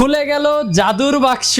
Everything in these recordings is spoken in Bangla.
খুলে গেল জাদুর বাক্স।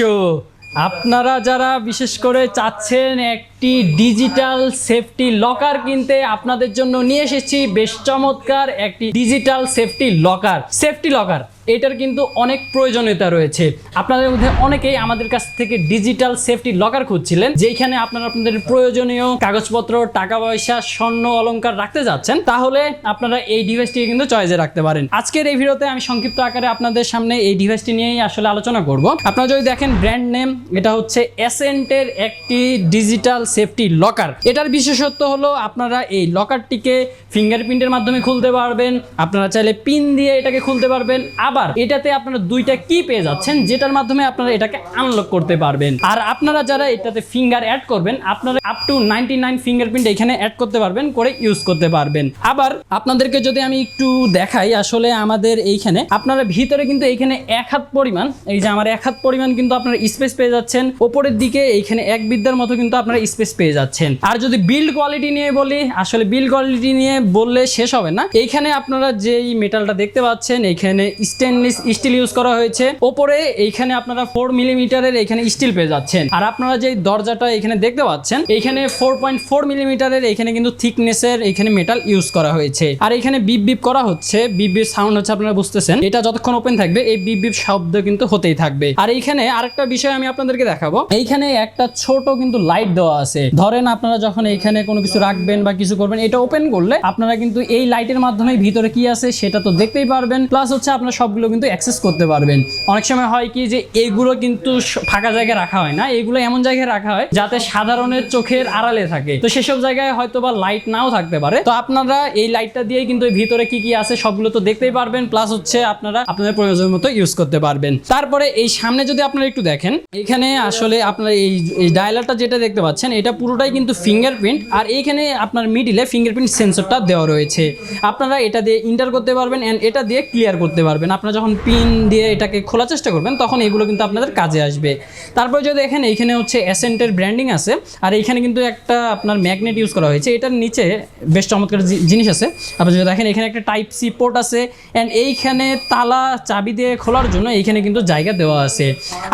আপনারা যারা বিশেষ করে চাচ্ছেন একটি ডিজিটাল সেফটি লকার কিনতে, আপনাদের জন্য নিয়ে এসেছি বেশ চমৎকার একটি digital safety locker safety locker এটার কিন্তু অনেক প্রয়োজনীয়তা রয়েছে। আপনাদের মধ্যে অনেকেই আমাদের কাছ থেকে ডিজিটাল সেফটি লকার খুঁজছিলেন যেখানে আপনারা আপনাদের প্রয়োজনীয় কাগজপত্র টাকা পয়সা স্বর্ণ, অলংকার রাখতে যাচ্ছেন, তাহলে আপনারা এই ডিভাইসটিকে কিন্তু চয়েসে রাখতে পারেন। আজকের এই ভিডিওতে আমি সংক্ষিপ্ত আকারে আপনাদের সামনে এই ডিভাইসটি নিয়েই আসলে আলোচনা করব। আপনারা যদি দেখেন ব্র্যান্ড নেম এটা হচ্ছে এসেন্টের একটি ডিজিটাল সেফটি লকার এটার বিশেষত্ব হলো আপনারা এই লকারটিকে ফিঙ্গারপ্রিন্টের মাধ্যমে খুলতে পারবেন, আপনারা চাইলে পিন দিয়ে এটাকে খুলতে পারবেন, আবার এটাতে আপনারা দুইটা কি পেয়ে যাচ্ছেন, যেটার মাধ্যমে আপনারা এটাকে আনলক করতে পারবেন। আর আপনারা যারা এটাতে ফিঙ্গার অ্যাড করবেন, আপনারা up to ninety nine fingerprint এখানে অ্যাড করতে পারবেন, করে ইউজ করতে পারবেন। আবার আপনাদেরকে যদি আমি একটু দেখাই, আসলে আমাদের এইখানে, আপনারা ভিতরে কিন্তু এইখানে এক হাত পরিমাণ, এই যে আমার এক হাত পরিমাণ কিন্তু আপনারা স্পেস পেয়ে যাচ্ছেন, ওপরের দিকে এইখানে এক বিদ্যার মতো কিন্তু আপনারা স্পেস পেয়ে যাচ্ছেন। আর যদি বিল্ড কোয়ালিটি নিয়ে বলি, আসলে বিল্ড কোয়ালিটি নিয়ে বললে শেষ হবে না। এইখানে আপনারা যেই মেটালটা দেখতে পাচ্ছেন, এইখানে স্টেনলেস স্টিল ইউজ করা হয়েছে। ওপরে এইখানে আপনারা ফোর মিলিমিটারের এখানে স্টিল পেয়ে যাচ্ছেন। আর আপনারা যে দরজাটা এখানে দেখতে পাচ্ছেন, এইখানে ফোর পয়েন্ট ফোর মিলিমিটারের এখানে কিন্তু থিকনেসের এখানে মেটাল ইউজ করা হয়েছে। আর এখানে বিপ বিপ করা হচ্ছে। বিপ বিপ সাউন্ড হচ্ছে, আপনারা বুঝতেছেন। এটা যতক্ষণ ওপেন থাকবে, এই বিপ বিপ শব্দ কিন্তু হতেই থাকবে। আর এইখানে আরেকটা বিষয় আমি আপনাদেরকে দেখাবো। এইখানে একটা ছোট কিন্তু লাইট দেওয়া আছে। ধরেন আপনারা যখন এইখানে কোনো কিছু রাখবেন বা কিছু করবেন, এটা ওপেন করলে আপনারা কিন্তু এই লাইটের মাধ্যমে ভিতরে কি আছে সেটা তো দেখতেই পারবেন। প্লাস হচ্ছে আপনারা সবগুলো কিন্তু অ্যাক্সেস করতে পারবেন। অনেক সময় হয় কি যে এগুলো কিন্তু ফাঁকা জায়গায় রাখা হয় না, এগুলো এমন জায়গায় রাখা হয় যাতে সাধারণের চোখের আড়ালে থাকে। তো সেসব জায়গায় হয়তো বা লাইট নাও থাকতে পারে। তো আপনারা এই লাইটটা দিয়ে কিন্তু ভিতরে কি কি আছে সবগুলো তো দেখতেই পারবেন প্লাস হচ্ছে আপনারা আপনাদের প্রয়োজন মতো ইউজ করতে পারবেন। তারপরে এই সামনে যদি আপনারা একটু দেখেন, এখানে আসলে আপনার এই এই ডায়ালারটা যেটা দেখতে পাচ্ছেন, এটা পুরোটাই কিন্তু ফিঙ্গারপ্রিন্ট আর এইখানে আপনার মিডিলে ফিঙ্গারপ্রিন্ট সেন্সরটা দেওয়া রয়েছে। আপনারা এটা দিয়ে ইন্টার করতে পারবেন অ্যান্ড এটা দিয়ে ক্লিয়ার করতে পারবেন। আপনারা যখন পিন দিয়ে এটাকে খোলার চেষ্টা করবেন, তখন এগুলো কিন্তু আপনাদের কাজে আসবে। তারপরে যদি দেখেন, এইখানে হচ্ছে অ্যাসেন্টের ব্র্যান্ডিং আছে, আর এইখানে কিন্তু একটা আপনার ম্যাগনেট ইউজ করা হয়েছে। এটার নিচে বেশ চমৎকার জিনিস আছে। আপনারা যদি দেখেন, এখানে একটা টাইপ সি পোর্ট আছে অ্যান্ড এইখানে তালা চাবি দিয়ে খোলার জন্য এইখানে কিন্তু জায়গা দেওয়া আছে।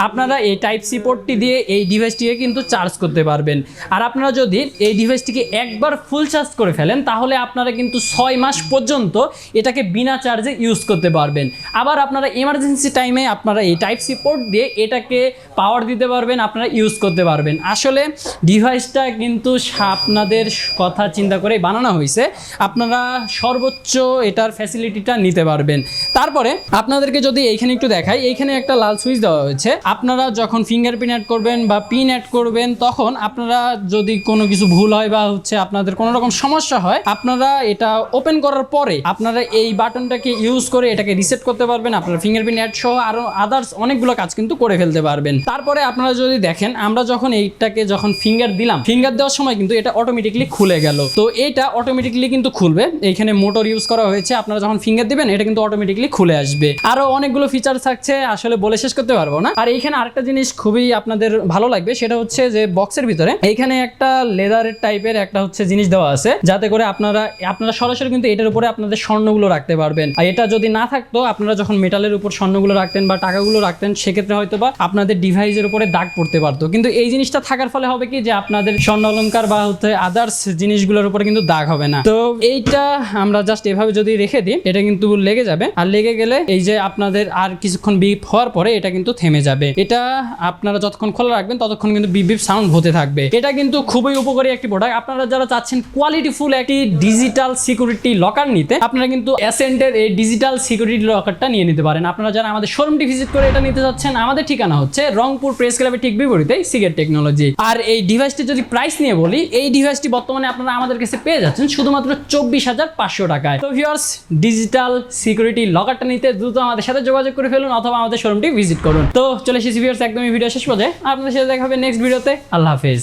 আপনারা এই টাইপ সি পোর্টটি দিয়ে এই ডিভাইসটিকে কিন্তু চার্জ করতে পারবেন। আর আপনারা যদি এই ডিভাইসটিকে একবার ফুল চার্জ করে ফেলেন, তাহলে আপনারা কিন্তু ছয় মাস পর্যন্ত এটাকে বিনা চার্জে ইউজ করতে পারবেন। আবার আপনারা এমার্জেন্সি টাইমে আপনারা এই টাইপ সি পোর্ট দিয়ে এটাকে পাওয়ার দিতে পারবেন, আপনারা ইউজ করতে পারবেন। আসলে ডিভাইসটা কিন্তু আপনাদের কথা চিন্তা করে বানানো হয়েছে। আপনারা সর্বোচ্চ এটার ফ্যাসিলিটিটা নিতে পারবেন। তারপরে আপনাদেরকে যদি এইখানে একটু দেখাই, এইখানে একটা লাল সুইচ দেওয়া হয়েছে। আপনারা যখন ফিঙ্গারপ্রিন্ট অ্যাড করবেন বা পিন অ্যাড করবেন, তখন আপনারা যদি কোনো কিছু ভুল হয় বা হচ্ছে আপনাদের কোনো রকম সমস্যা হয়, আপনারা এটা ওপেন করার পরে আপনারা এই বাটনটাকে ইউজ করে এটাকে রিসেট করতে পারবেন, আপনারা ফিঙ্গারপ্রিন্ট অ্যাড সহ আরও আদার্স অনেকগুলো কাজ কিন্তু করে ফেলতে পারবেন। তারপরে আপনারা যদি দেখেন, আমরা যখন এইটাকে যখন ফিঙ্গার দিলাম ফিঙ্গার দেওয়ার সময় কিন্তু এটা অটোমেটিকলি খুলে গেল। তো এটা অটোমেটিকলি কিন্তু খুলবে। এইখানে মোটর ইউজ করা হয়েছে, আপনারা যখন ফিঙ্গার দিবেন, এটা কিন্তু অটোমেটিকলি খুলে আসবে। আরও অনেকগুলো ফিচার থাকছে, আসলে বলে শেষ করতে পারব না। আর এইখানে আরেকটা জিনিস খুবই আপনাদের ভালো লাগবে, সেটা হচ্ছে যে বক্সের ভিতরে এইখানে একটা লেদারের টাইপের একটা হচ্ছে জিনিস দেওয়া আছে, যাতে করে আপনারা আপনারা সরাসরি কিন্তু এটার উপরে আপনাদের স্বর্ণগুলো রাখতে পারবেন। আর এটা যদি না থাকতো, আপনারা যখন মেটালের উপর স্বর্ণগুলো রাখতেন বা টাকাগুলো রাখতেন, সেক্ষেত্রে হয়তো বা আপনাদের ডিভাইসের উপরে দাগ পড়তে পারতো। কিন্তু এই জিনিসটা থাকার ফলে হবে কি যে আপনাদের স্বর্ণ অলংকার বা হচ্ছে আদার্স জিনিসগুলোর উপরে কিন্তু দাগ হবে না। তো এইটা আমরা জাস্ট এভাবে যদি রেখে দিই, এটা কিন্তু লেগে যাবে। আর লেগে গেলে এই যে আপনাদের আর কিছুক্ষণ বিপ হওয়ার পরে এটা কিন্তু থেমে যাবে। এটা আপনারা যতক্ষণ খোলা রাখবেন, ততক্ষণ কিন্তু বিপ বিপ সাউন্ড হতে থাকবে। এটা কিন্তু খুবই উপকারী একটি প্রোডাক্ট আপনারা যারা চাচ্ছেন কোয়ালিটিফুল একটি ডিজিটাল সিকিউরিটি লকার নিতে, আপনারা কিন্তু অ্যাসেন্টের এই ডিজিটাল সিকিউরিটি লকারটা নিয়ে নিতে পারেন। আপনারা যারা আমাদের শোরুমটি ভিজিট করে এটা নিতে চাচ্ছেন আমাদের ঠিকানা হচ্ছে রংপুর প্রেস ক্লাবের ঠিক বিপরীতে সিগেট টেকনোলজি আর এই ডিভাইসটি যদি প্রাইস নিয়ে বলি, এই ডিভাইসটি বর্তমানে আপনারা আমাদের কাছে পেয়ে যাচ্ছেন শুধুমাত্র চব্বিশ হাজার পাঁচশো টাকায়। তো ভিউয়ার্স ডিজিটাল সিকিউরিটি লকারটা নিতে দ্রুত আমাদের সাথে যোগাযোগ করে ফেলুন অথবা আমাদের শোরুমটি ভিজিট করুন। তো চলে এসেছি ভিউয়ার্স একদমই ভিডিও শেষ পর্যায়ে। আপনাদের সাথে দেখা হবে নেক্সট ভিডিওতে আল্লাহ হাফেজ।